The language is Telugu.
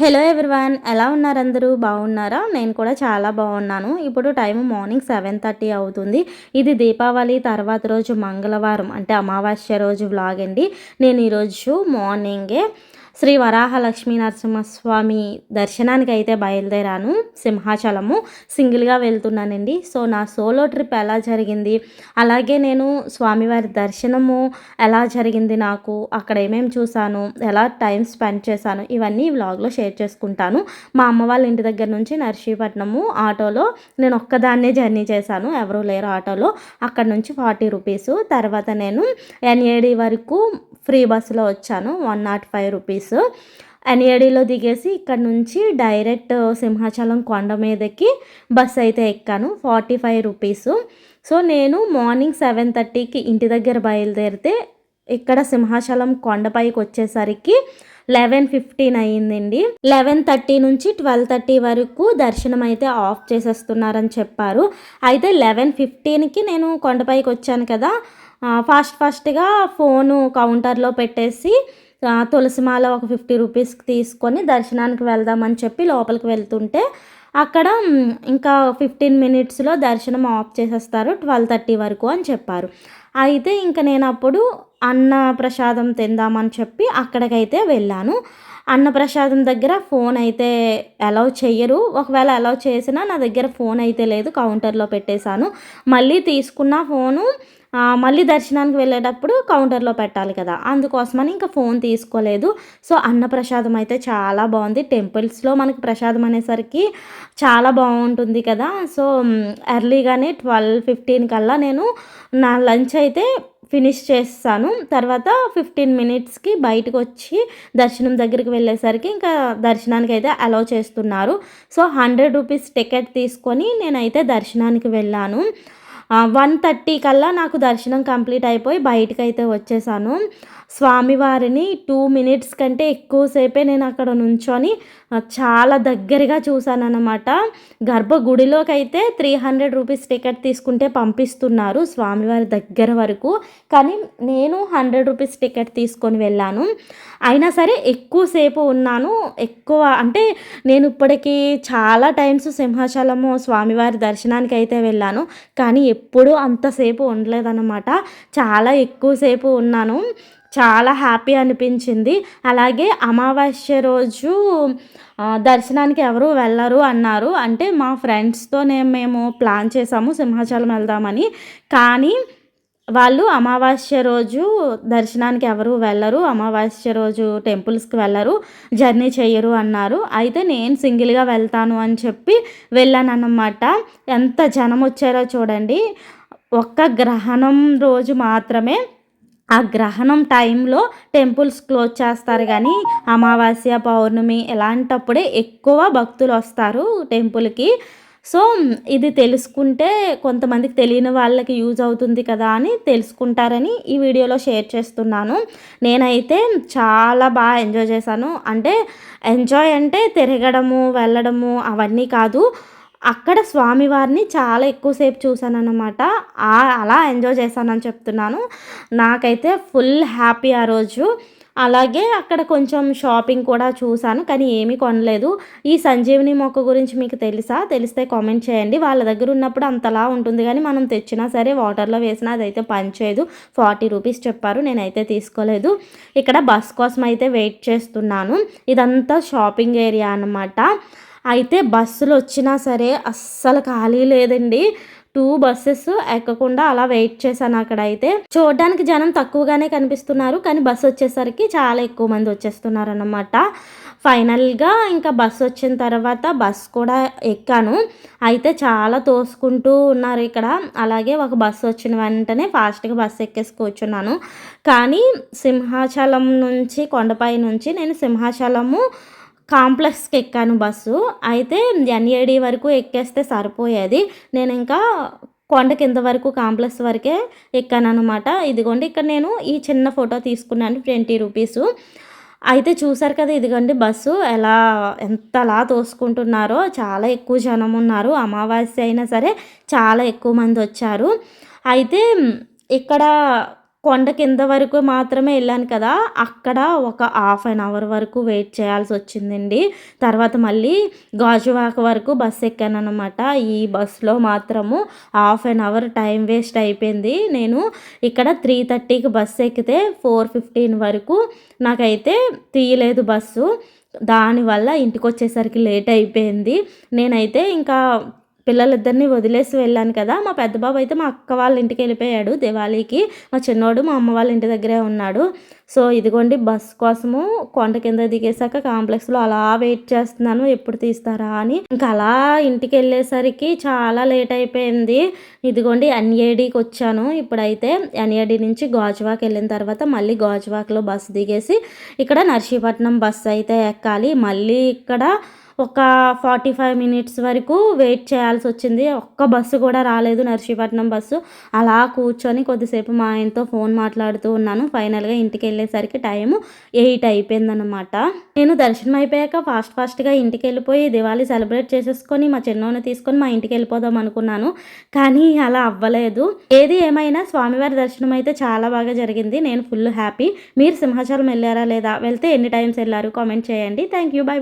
హలో ఎవ్రీవన్ ఎలా ఉన్నారు అందరూ బాగున్నారా? నేను కూడా చాలా బాగున్నాను. ఇప్పుడు టైం మార్నింగ్ సెవెన్ థర్టీ అవుతుంది. ఇది దీపావళి తర్వాత రోజు మంగళవారం అంటే అమావాస్య రోజు వ్లాగ్ అండి. నేను ఈరోజు మార్నింగే శ్రీ వరాహలక్ష్మీ నరసింహస్వామి దర్శనానికి అయితే బయలుదేరాను సింహాచలము. సింగిల్గా వెళ్తున్నానండి. సో నా సోలో ట్రిప్ ఎలా జరిగింది? అలాగే నేను స్వామివారి దర్శనము ఎలా జరిగింది నాకు? అక్కడ ఏమేమి చూశాను? ఎలా టైం స్పెండ్ చేశాను? ఇవన్నీ వ్లాగ్లో షేర్ చేసుకుంటాను. మా అమ్మ వాళ్ళ ఇంటి దగ్గర నుంచి నర్సీపట్నము ఆటోలో నేను ఒక్కదాన్నే జర్నీ చేశాను. ఎవరూ లేరు ఆటోలో. అక్కడ నుంచి ఫార్టీ రూపీస్. తర్వాత నేను ఎన్ఏడి వరకు ఫ్రీ బస్సులో వచ్చాను. One not five rupees. ఎన్ఏడిలో దిగేసి ఇక్కడ నుంచి డైరెక్ట్ సింహాచలం కొండ మీదకి బస్ అయితే ఎక్కాను ఫార్టీ ఫైవ్ రూపీస్. సో నేను మార్నింగ్ సెవెన్ థర్టీకి ఇంటి దగ్గర బయలుదేరితే ఇక్కడ సింహాచలం కొండపైకి వచ్చేసరికి లెవెన్ ఫిఫ్టీన్ అయ్యిందండి. లెవెన్ థర్టీ నుంచి ట్వెల్వ్ థర్టీ వరకు దర్శనం అయితే ఆఫ్ చేసేస్తున్నారని చెప్పారు. అయితే లెవెన్ ఫిఫ్టీన్కి నేను కొండపైకి వచ్చాను కదా. ఫాస్ట్ ఫాస్ట్గా ఫోను కౌంటర్లో పెట్టేసి తులసిమాల ఒక ఫిఫ్టీ రూపీస్కి తీసుకొని దర్శనానికి వెళ్దామని చెప్పి లోపలికి వెళ్తుంటే అక్కడ ఇంకా ఫిఫ్టీన్ మినిట్స్లో దర్శనం ఆఫ్ చేసేస్తారు ట్వెల్వ్ థర్టీ వరకు అని చెప్పారు. అయితే ఇంకా నేను అప్పుడు అన్న ప్రసాదం తిందామని చెప్పి అక్కడికైతే వెళ్ళాను. అన్నప్రసాదం దగ్గర ఫోన్ అయితే అలౌ చేయరు ఒకవేళ అలౌ చేసినా నా దగ్గర ఫోన్ అయితే లేదు. కౌంటర్లో పెట్టేశాను. మళ్ళీ తీసుకున్న ఫోను మళ్ళీ దర్శనానికి వెళ్ళేటప్పుడు కౌంటర్లో పెట్టాలి కదా. అందుకోసమని ఇంకా ఫోన్ తీసుకోలేదు. సో అన్న ప్రసాదం అయితే చాలా బాగుంది. టెంపుల్స్లో మనకి ప్రసాదం అనేసరికి చాలా బాగుంటుంది కదా. సో ఎర్లీగానే ట్వెల్వ్ ఫిఫ్టీన్ కల్లా నేను నా లంచ్ అయితే ఫినిష్ చేస్తాను. తర్వాత ఫిఫ్టీన్ మినిట్స్కి బయటకు వచ్చి దర్శనం దగ్గరికి వెళ్ళేసరికి ఇంకా దర్శనానికి అయితే అలౌ చేస్తున్నారు. సో హండ్రెడ్ రూపీస్ టికెట్ తీసుకొని నేనైతే దర్శనానికి వెళ్ళాను. వన్ థర్టీ కల్లా నాకు దర్శనం కంప్లీట్ అయిపోయి బయటకు అయితే వచ్చేసాను. స్వామివారిని టూ మినిట్స్ కంటే ఎక్కువసేపే నేను అక్కడ నుంచొని చాలా దగ్గరగా చూశాను అనమాట గర్భగుడిలోకి అయితే త్రీ హండ్రెడ్ రూపీస్ టికెట్ తీసుకుంటే పంపిస్తున్నారు స్వామివారి దగ్గర వరకు. కానీ నేను హండ్రెడ్ రూపీస్ టికెట్ తీసుకొని వెళ్ళాను. అయినా సరే ఎక్కువసేపు ఉన్నాను. ఎక్కువ అంటే నేను ఇప్పటికీ చాలా టైమ్స్ సింహాచలము స్వామివారి దర్శనానికి అయితే వెళ్ళాను. కానీ ఎప్పుడూ అంతసేపు ఉండలేదన్నమాట. చాలా ఎక్కువసేపు ఉన్నాను. చాలా హ్యాపీ అనిపించింది. అలాగే అమావాస్య రోజు దర్శనానికి ఎవరు వెళ్ళరు అన్నారు. అంటే మా ఫ్రెండ్స్తోనే మేము ప్లాన్ చేసాము సింహాచలం వెళ్దామని. కానీ వాళ్ళు అమావాస్య రోజు దర్శనానికి ఎవరు వెళ్ళరు. అమావాస్య రోజు టెంపుల్స్కి వెళ్ళరు. జర్నీ చేయరు అన్నారు. అయితే నేను సింగిల్గా వెళ్తాను అని చెప్పి వెళ్ళాను అన్నమాట ఎంత జనం వచ్చారో చూడండి. ఒక్క గ్రహణం రోజు మాత్రమే. ఆ గ్రహణం టైంలో టెంపుల్స్ క్లోజ్ చేస్తారు కానీ అమావాస్య పౌర్ణమి ఇలాంటప్పుడే ఎక్కువ భక్తులు వస్తారు టెంపుల్కి. సో ఇది తెలుసుకుంటే కొంతమందికి తెలియని వాళ్ళకి యూజ్ అవుతుంది కదా అని తెలుసుకుంటారని ఈ వీడియోలో షేర్ చేస్తున్నాను. నేనైతే చాలా బాగా ఎంజాయ్ చేశాను. అంటే ఎంజాయ్ అంటే తిరగడము వెళ్ళడము అవన్నీ కాదు. అక్కడ స్వామివారిని చాలా ఎక్కువసేపు చూశాను అనమాట అలా ఎంజాయ్ చేశానని చెప్తున్నాను. నాకైతే ఫుల్ హ్యాపీ ఆ రోజు. అలాగే అక్కడ కొంచెం షాపింగ్ కూడా చూశాను కానీ ఏమీ కొనలేదు. ఈ సంజీవిని మొక్క గురించి మీకు తెలుసా? తెలిస్తే కామెంట్ చేయండి. వాళ్ళ దగ్గర ఉన్నప్పుడు అంతలా ఉంటుంది కానీ మనం తెచ్చినా సరే వాటర్లో వేసినా అదైతే పనిచేయదు. ఫార్టీ రూపీస్ చెప్పారు నేనైతే తీసుకోలేదు. ఇక్కడ బస్ కోసం అయితే వెయిట్ చేస్తున్నాను. ఇదంతా షాపింగ్ ఏరియా అనమాట అయితే బస్సులు వచ్చినా సరే అస్సలు ఖాళీ లేదండి. టూ బస్సెస్ ఎక్కకుండా అలా వెయిట్ చేశాను అక్కడ అయితే చూడడానికి జనం తక్కువగానే కనిపిస్తున్నారు కానీ బస్సు వచ్చేసరికి చాలా ఎక్కువ మంది వచ్చేస్తున్నారు అన్నమాట ఫైనల్గా ఇంకా బస్సు వచ్చిన తర్వాత బస్ కూడా ఎక్కాను. అయితే చాలా తోసుకుంటూ ఉన్నారు ఇక్కడ. అలాగే ఒక బస్సు వచ్చిన వెంటనే ఫాస్ట్గా బస్సు ఎక్కేసి కూర్చున్నాను. కానీ సింహాచలం నుంచి కొండపై నుంచి నేను సింహాచలము కాంప్లెక్స్కి ఎక్కాను బస్సు. అయితే ఎన్ఏడి వరకు ఎక్కేస్తే సరిపోయేది. నేను ఇంకా కొండ కింద వరకు కాంప్లెక్స్ వరకే ఎక్కాను అనమాట ఇదిగోండి ఇక్కడ నేను ఈ చిన్న ఫోటో తీసుకున్నాను ట్వంటీ రూపీస్. అయితే చూసారు కదా ఇదిగోండి బస్సు. ఎలా ఎంతలా తోసుకుంటున్నారో. చాలా ఎక్కువ జనం ఉన్నారు. అమావాస్య అయినా సరే చాలా ఎక్కువ మంది వచ్చారు. అయితే ఇక్కడ కొండ కింద వరకు మాత్రమే వెళ్ళాను కదా అక్కడ ఒక హాఫ్ అన్ అవర్ వరకు వెయిట్ చేయాల్సి వచ్చిందండి. తర్వాత మళ్ళీ గాజువాక వరకు బస్సు ఎక్కాను అనమాట ఈ బస్సులో మాత్రము half an hour time waste అయిపోయింది. నేను ఇక్కడ త్రీ థర్టీకి బస్సు ఎక్కితే ఫోర్ ఫిఫ్టీన్ వరకు నాకైతే తీయలేదు బస్సు. దానివల్ల ఇంటికి వచ్చేసరికి లేట్ అయిపోయింది. నేనైతే ఇంకా పిల్లలిద్దరిని వదిలేసి వెళ్ళాను కదా మా పెద్ద బాబు అయితే మా అక్క వాళ్ళ ఇంటికి వెళ్ళిపోయాడు దివాళీకి మా చిన్నోడు మా అమ్మ వాళ్ళ ఇంటి దగ్గరే ఉన్నాడు. సో ఇదిగోండి బస్ కోసము కొండ కింద దిగేసాక కాంప్లెక్స్లో అలా వెయిట్ చేస్తున్నాను ఎప్పుడు తీస్తారా అని. ఇంకా అలా ఇంటికి వెళ్ళేసరికి చాలా లేట్ అయిపోయింది. ఇదిగోండి ఎన్ఏడికి వచ్చాను. ఇప్పుడైతే ఎన్ఏడి నుంచి గాజువాక్ వెళ్ళిన తర్వాత మళ్ళీ గాజువాక్లో బస్సు దిగేసి ఇక్కడ నర్సీపట్నం బస్సు అయితే ఎక్కాలి. మళ్ళీ ఇక్కడ ఒక ఫార్టీ ఫైవ్ మినిట్స్ వరకు వెయిట్ చేయాల్సి వచ్చింది. ఒక్క బస్సు కూడా రాలేదు నర్సీపట్నం బస్సు. అలా కూర్చొని కొద్దిసేపు మా ఆయనతో ఫోన్ మాట్లాడుతూ ఉన్నాను. ఫైనల్గా ఇంటికి వెళ్ళేసరికి టైము ఎయిట్ అయిపోయిందనమాట నేను దర్శనం అయిపోయాక ఫాస్ట్ ఫాస్ట్గా ఇంటికి వెళ్ళిపోయి దివాళీ సెలబ్రేట్ చేసేసుకొని మా చిన్నోని తీసుకొని మా ఇంటికి వెళ్ళిపోదాం అనుకున్నాను. కానీ అలా అవ్వలేదు. ఏది ఏమైనా స్వామివారి దర్శనం అయితే చాలా బాగా జరిగింది. నేను ఫుల్ హ్యాపీ. మీరు సింహాచలం వెళ్ళారా లేదా? వెళ్తే ఎన్ని టైమ్స్ వెళ్ళారు? కామెంట్ చేయండి. Thank you bye bye.